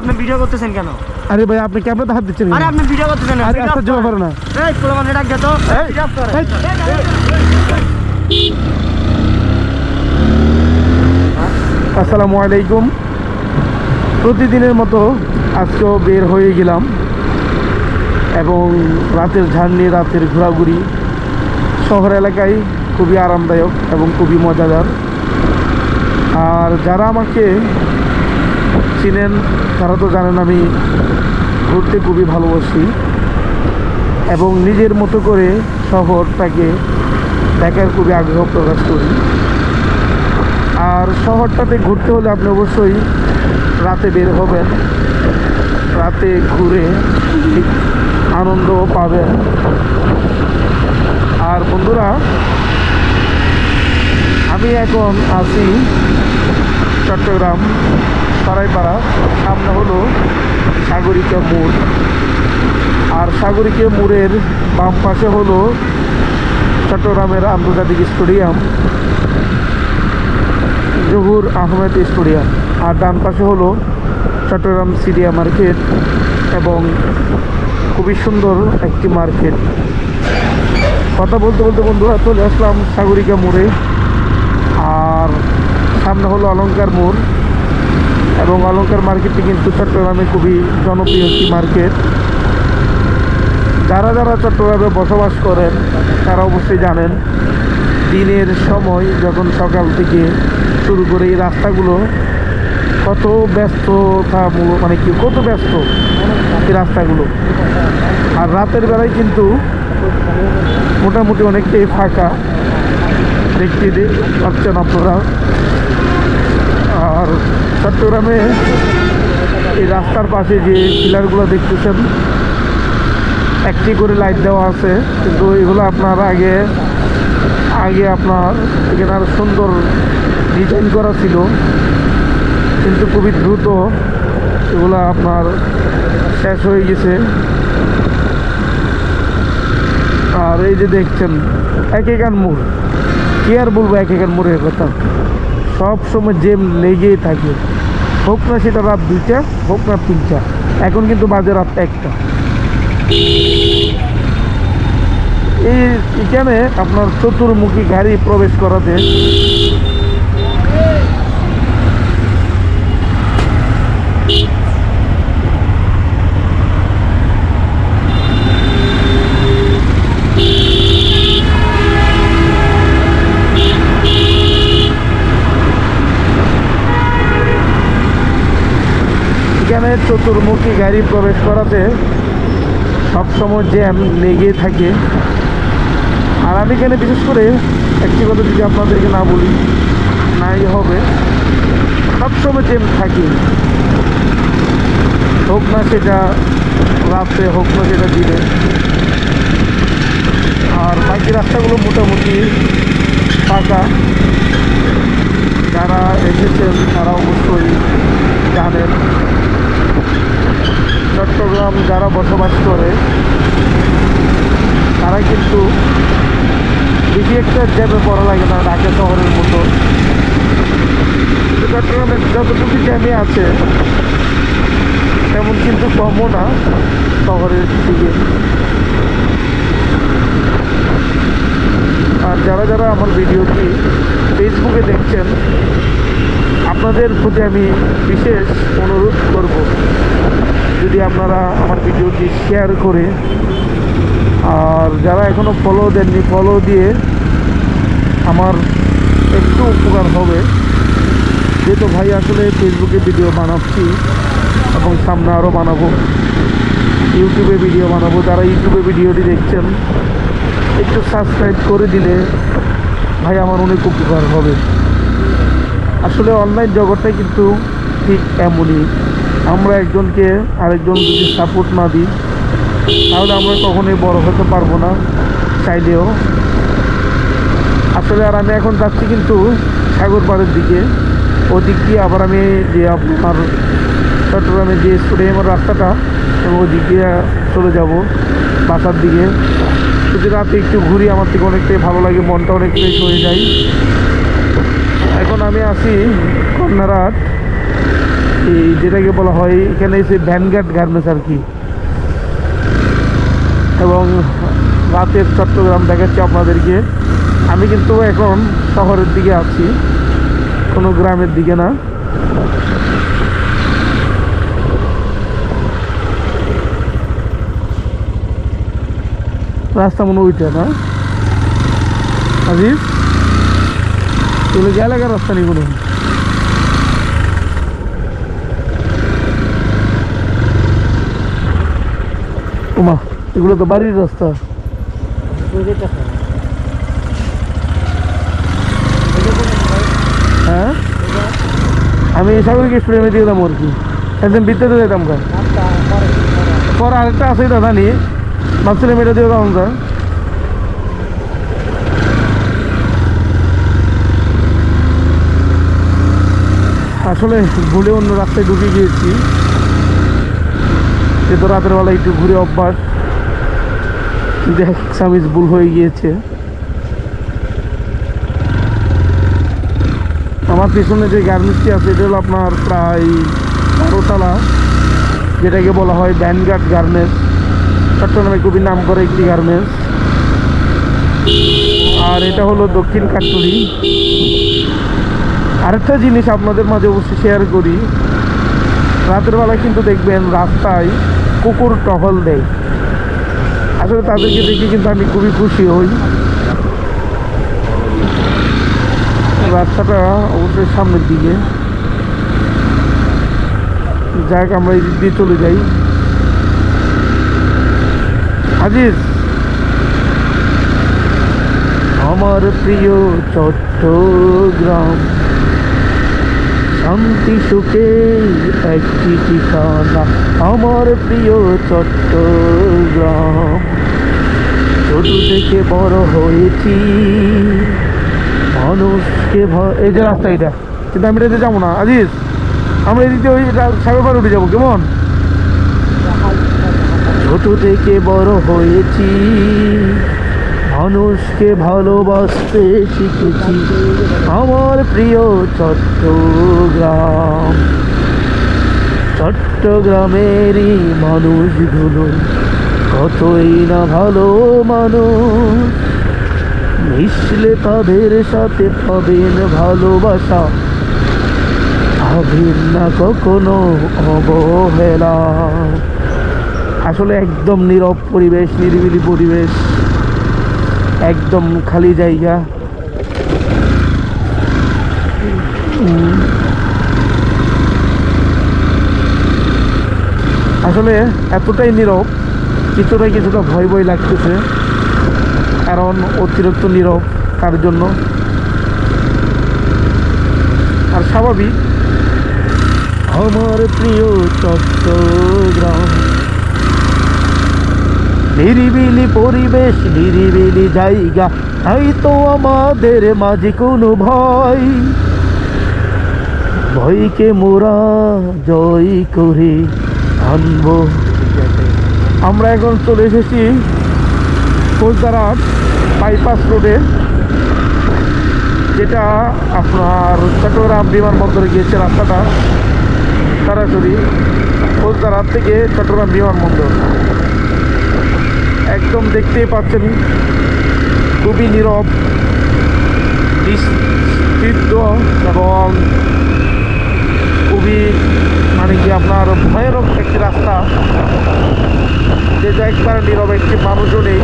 আপনি ভিডিও করতেছেন কেন? আরে ভাই আপনি ক্যামেরাতে হাত দিচ্ছেন আরে আপনি ভিডিও করতেছেন আরে আস্তে জমা পারে না। এই ডাক তো। এই, ভিডিও করে। আসসালামু আলাইকুম। প্রতিদিনের মতো আজকেও বের হয়ে গেলাম এবং রাতের ঝাড়নি রাতের ঘোরাঘুরি শহর এলাকায় খুবই আরামদায়ক এবং খুবই মজাদার। আর যারা আমাকে চিনেন, তারা তো জানেন আমি ঘুরতে খুবই ভালোবাসি। এবং নিজের মতো করে শহরটাকে দেখার খুবই আগ্রহ প্রকাশ করি। আর শহরটাতে ঘুরতে হলে আপনি অবশ্যই রাতে বের হবেন। রাতে ঘুরে আনন্দ পাবেন। আর বন্ধুরা, আমি এখন আছি চট্টগ্রাম। সরাইপাড়া, সামনে হলো সাগরিকা মোড়। আর সাগরিকা মোড়ের বাম পাশে হলো চট্টগ্রামের আন্তর্জাতিক স্টেডিয়াম, জহুর আহমেদ স্টেডিয়াম। আর ডান পাশে হলো চট্টগ্রাম সিডিয়া মার্কেট এবং খুবই সুন্দর একটি মার্কেট। কথা বলতে বলতে বন্ধুরা, চলে আসলাম সাগরিকা মোড়ে। আর সামনে হলো অলংকার মোড়। এবং অলংকার মার্কেটটি কিন্তু চট্টগ্রামে খুবই জনপ্রিয় একটি মার্কেট। যারা যারা চট্টগ্রামে বসবাস করেন, তারা অবশ্যই জানেন, দিনের সময় যখন সকাল থেকে শুরু করে এই রাস্তাগুলো কত ব্যস্ততা মূল- মানে কি, কত ব্যস্ত এই রাস্তাগুলো। আর রাতের বেলায় কিন্তু মোটামুটি অনেকটাই ফাঁকা। দেখতে পাচ্ছেন আপনারা। আর চট্টগ্রামে এই রাস্তার পাশে যে পিলারগুলো দেখতেছেন, একটি করে লাইট দেওয়া আছে। কিন্তু এগুলো আপনার আগে আগে আপনার এখানে সুন্দর ডিজাইন করা ছিল। কিন্তু খুবই দ্রুত এগুলো আপনার শেষ হয়ে গেছে। আর এই যে দেখছেন এক একান মোড়। কি আর বলব এক একান মোড়ের কথা? সব সময় জেম লেগেই থাকে। হোক না সেটা রাত দুইটা, হোক না তিনটা। এখন কিন্তু বাজে রাত একটা। এই এখানে আপনার চতুর্মুখী গাড়ি প্রবেশ করাতে এখানে চতুর্মুখী গাড়ি প্রবেশ করাতে সবসময় জ্যাম লেগে থাকে। আর আমি এখানে বিশেষ করে একটি কথা যদি আপনাদেরকে না বলি, নাই হবে। সবসময় জ্যাম থাকে। হোক না সেটা রাত্রে হোক না সেটা দিনে। আর বাকি রাস্তাগুলো মোটামুটি ফাঁকা। যারা এসেছেন, তারা অবশ্যই জানেন। চট্টগ্রাম যারা বসবাস করে তারা কিন্তু বেশি একটা জ্যামে পড়া লাগে না ঢাকা শহরের মতো। চট্টগ্রামের যতটুকু জ্যামে আছে, তেমন কিন্তু কমও না শহরের দিকে। আর যারা যারা আমার ভিডিওটি ফেসবুকে দেখছেন, আপনাদের প্রতি আমি বিশেষ অনুরোধ করব, যদি আপনারা আমার ভিডিওটি শেয়ার করে, আর যারা এখনও ফলো দেননি ফলো দিয়ে আমার একটু উপকার হবে। যেহেতু ভাই আসলে ফেসবুকে ভিডিও বানাচ্ছি এবং সামনে আরও বানাবো ইউটিউবে ভিডিও বানাবো, যারা ইউটিউবে ভিডিওটি দেখছেন একটু সাবস্ক্রাইব করে দিলে ভাই আমার অনেক উপকার হবে। আসলে অনলাইন জগৎটা কিন্তু ঠিক এমনই। আমরা একজনকে আরেকজন যদি সাপোর্ট না দিই, তাহলে আমরা কখনোই বড় হতে পারব না চাইলেও। আসলে আর আমি এখন যাচ্ছি কিন্তু সাগর পাড়ের দিকে। ওদিক দিয়ে আবার আমি যে আপনার চট্টগ্রামে যে স্টেডিয়ামের রাস্তাটা, ওদিক দিয়ে চলে যাব বাসার দিকে। যদি রাতে একটু ঘুরি, আমার থেকে অনেকটাই ভালো লাগে, মনটা অনেক ফ্রেশ হয়ে যায়। এখন আমি আছি কন্যারাট এই যেটাকে বলা হয়, এখানে এসে ভ্যানগার্ড গার্মেন্টস আর কি। এবং রাতের চট্টগ্রাম দেখাচ্ছি আপনাদেরকে। আমি কিন্তু এখন শহরের দিকে আছি, কোনো গ্রামের দিকে না। রাস্তা মনে ওইটা না? আজিজ কি এলাকার রাস্তা নেই কোনো ওমা, এগুলো তো বাড়ির রাস্তা। হ্যাঁ? আমি সাগরিক স্টুডিয়ামে দিয়ে দিলাম আর কি। একদিন বিদ্যাতে যেতাম পর আরেকটা আছে এটা জানি ভাবছিলাম এটা দিয়ে দাম যা আসলে ভুলে অন্য রাস্তায় ঢুকে গিয়েছি। সে তো রাতের বেলা একটু ঘুরে অভ্যাস। দেখ সামিজ ভুল হয়ে গিয়েছে। আমার পিছনে যে গার্মেন্টসটি আছে, এটা হলো আপনার প্রায় বারোতলা, যেটাকে বলা হয় ভ্যানগার্ড গার্মেন্টস। চট্টগ্রামে খুবই নাম করে একটি গার্মেন্টস। আর এটা হলো দক্ষিণ কাটুরি। আরেকটা জিনিস আপনাদের মাঝে অবশ্যই শেয়ার করি। রাতের বেলা কিন্তু দেখবেন রাস্তায় কুকুর টহল দেয়। আসলে তাদেরকে দেখে কিন্তু আমি খুবই খুশি হই। রাস্তাটা অবশ্যই সামনের দিকে। যাক, আমরা এই দিক দিয়ে চলে যাই। আজিজ আমার প্রিয় চট্টগ্রাম, শান্তি সুখে একটি ঠিকানা। আমার প্রিয় চট্টগ্রাম, ছোট থেকে বড় হয়েছি। মানুষকে এই যে রাস্তা এটা, কিন্তু আমি এটাতে যাব না। আজিজ, আমরা এদিকে ওই সাগর উঠে যাব, কেমন? ছোট থেকে বড় হয়েছি। মানুষকে ভালোবাসতে শিখেছি। আমার প্রিয় চট্টগ্রাম। চট্টগ্রামেরই মানুষগুলো কতই না ভালো মানুষ। মিশলে তাদের সাথে পাবেন ভালোবাসা। পাবেন না কখনো অবহেলা। আসলে একদম নীরব পরিবেশ, নিরিবিলি পরিবেশ, একদম খালি জায়গা। আসলে এতটাই নীরব কিছুটা কিছুটা ভয় ভয় লাগতেছে, কারণ অতিরিক্ত নীরব তার জন্য। আর স্বাভাবিক, আমার প্রিয় চট্টগ্রাম। নিরিবিলি পরিবেশ, নিরিবিলি জায়গা, তাই তো আমাদের মাঝে কোনো ভয়। ভয়কে মোরা জয় করে আনব। আমরা এখন চলে এসেছি ফুলতারাট বাইপাস রোডে, যেটা আপনার চট্টগ্রাম বিমানবন্দরে গিয়েছে রাস্তাটা। সরাসরি ফুলতারাট থেকে চট্টগ্রাম বিমানবন্দর একদম দেখতেই পাচ্ছেন, খুবই নীরব বিস্তৃত এবং খুবই মানে কি আপনার ভয়ানক একটি রাস্তা, যে একবার নীরব একটি মানুষও নেই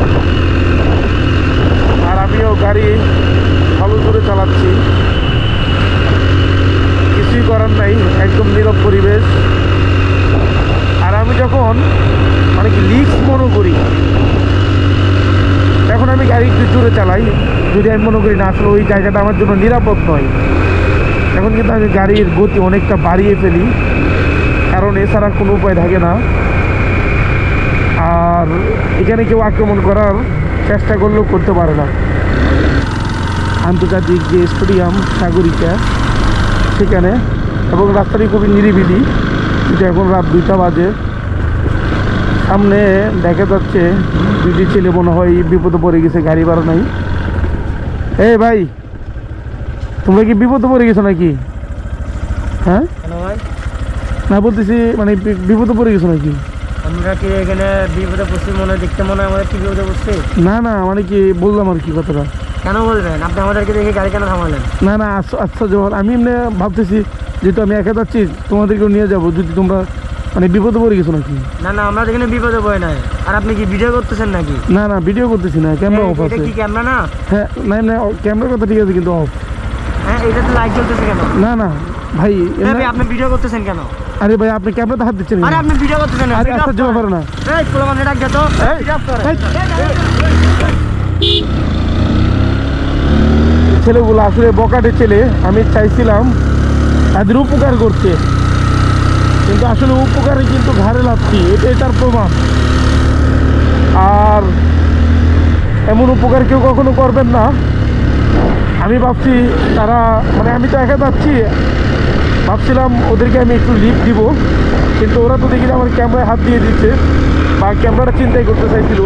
আর আমিও গাড়ি ভালো করে চালাচ্ছি কিছুই করার নাই একদম নীরব পরিবেশ আর আমি যখন মানে কি লিক্স মনে করি এখন আমি জোরে চালাই। যদি আমি মনে করি না, আসলে ওই জায়গাটা আমার জন্য নিরাপদ নয়। এখন কিন্তু আমি গাড়ির গতি অনেকটা বাড়িয়ে ফেলি। কারণ এছাড়া কোনো উপায় থাকে না। আর এখানে কেউ আক্রমণ করার চেষ্টা করলেও করতে পারে না। আন্তর্জাতিক যে স্টেডিয়াম, সাগরিকা, সেখানে। এবং রাস্তাটি খুবই নিরিবিলি। কিন্তু এখন রাত দুইটা বাজে। সামনে দেখা যাচ্ছে দুটি ছেলে মনে হয় বিপদে পড়ে গেছে গাড়ি ভাড়া নাই। এই ভাই তোমরা কি বিপদে পড়ে গেছো নাকি? হ্যাঁ? ভাই। না বলতেছি মানে বিপদে পড়ে গেছো নাকি? আমরা কি এখানে বিপদে পড়ছি মনে দেখতে মনে হয় আমাদের কি বিপদে পড়ছি? না না মানে কি বললাম আর কি কথাটা। কেন বলবেন? আপনি আমাদেরকে দেখে গাড়ি কেন থামালেন? না না আচ্ছা আচ্ছা আমি এমনি ভাবতেছি যেহেতু আমি একা যাচ্ছি তোমাদেরকেও নিয়ে যাব যদি তোমরা মানে বিপদে পড়ে গেছো নাকি? না না আমরা এখানে বিপদে পড়ে নাই। আর আপনি কি ভিডিও করতেছেন নাকি? না না ভিডিও করতেছি না ক্যামেরা অফ এই- এটা কি ক্যামেরা না? হ্যাঁ না না ক্যামেরার কথা ঠিক আছে কিন্তু অফ হ্যাঁ এটা তো লাইট জ্বলতেছে কেন? না না ভাই ভাই, আপনি ভিডিও করতেছেন কেন? আরে ভাই আপনি ক্যামেরাতে হাত দিচ্ছেন আরে আপনি ভিডিও করতেছেন না আরে আচ্ছা জমা। করো না। এই পোলাপান ডাক ছেলেগুলো আসলে বকাটে ছেলে আমি চাইছিলাম তাদের উপকার করতে। কিন্তু আসলে উপকারে কিন্তু ঘাড়ে লাগছি এটা এটার প্রমাণ। আর এমন উপকার কেউ কখনো করবেন না। আমি ভাবছি তারা মানে আমি তো একা যাচ্ছি, ভাবছিলাম ওদেরকে আমি একটু লিপ দিব, কিন্তু ওরা তো দেখি আমার ক্যামেরায় হাত দিয়ে দিচ্ছে বা ক্যামেরাটা চিন্তাই করতে চাইছিল।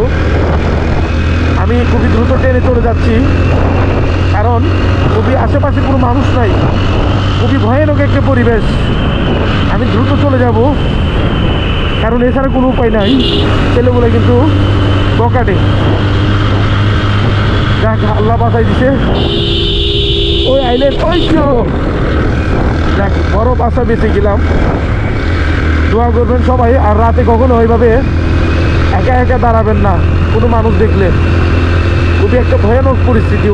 আমি খুবই দ্রুত ট্রেনে চলে যাচ্ছি। কারণ খুবই আশেপাশে কোনো মানুষ নাই। খুবই ভয়ানক একটা পরিবেশ। আমি দ্রুত চলে যাব। কারণ এছাড়া কোনো উপায় নাই। ছেলেগুলো কিন্তু বকাটে। যাক, আল্লাহ বাঁচাই দিছে। ওই আইলে যাক, বড় বাসা বেঁচে গেলাম। দোয়া করবেন সবাই, আর রাতে কখনো ওইভাবে একা একা দাঁড়াবেন না। কোনো মানুষ দেখলে। খুবই একটা ভয়ানক পরিস্থিতি।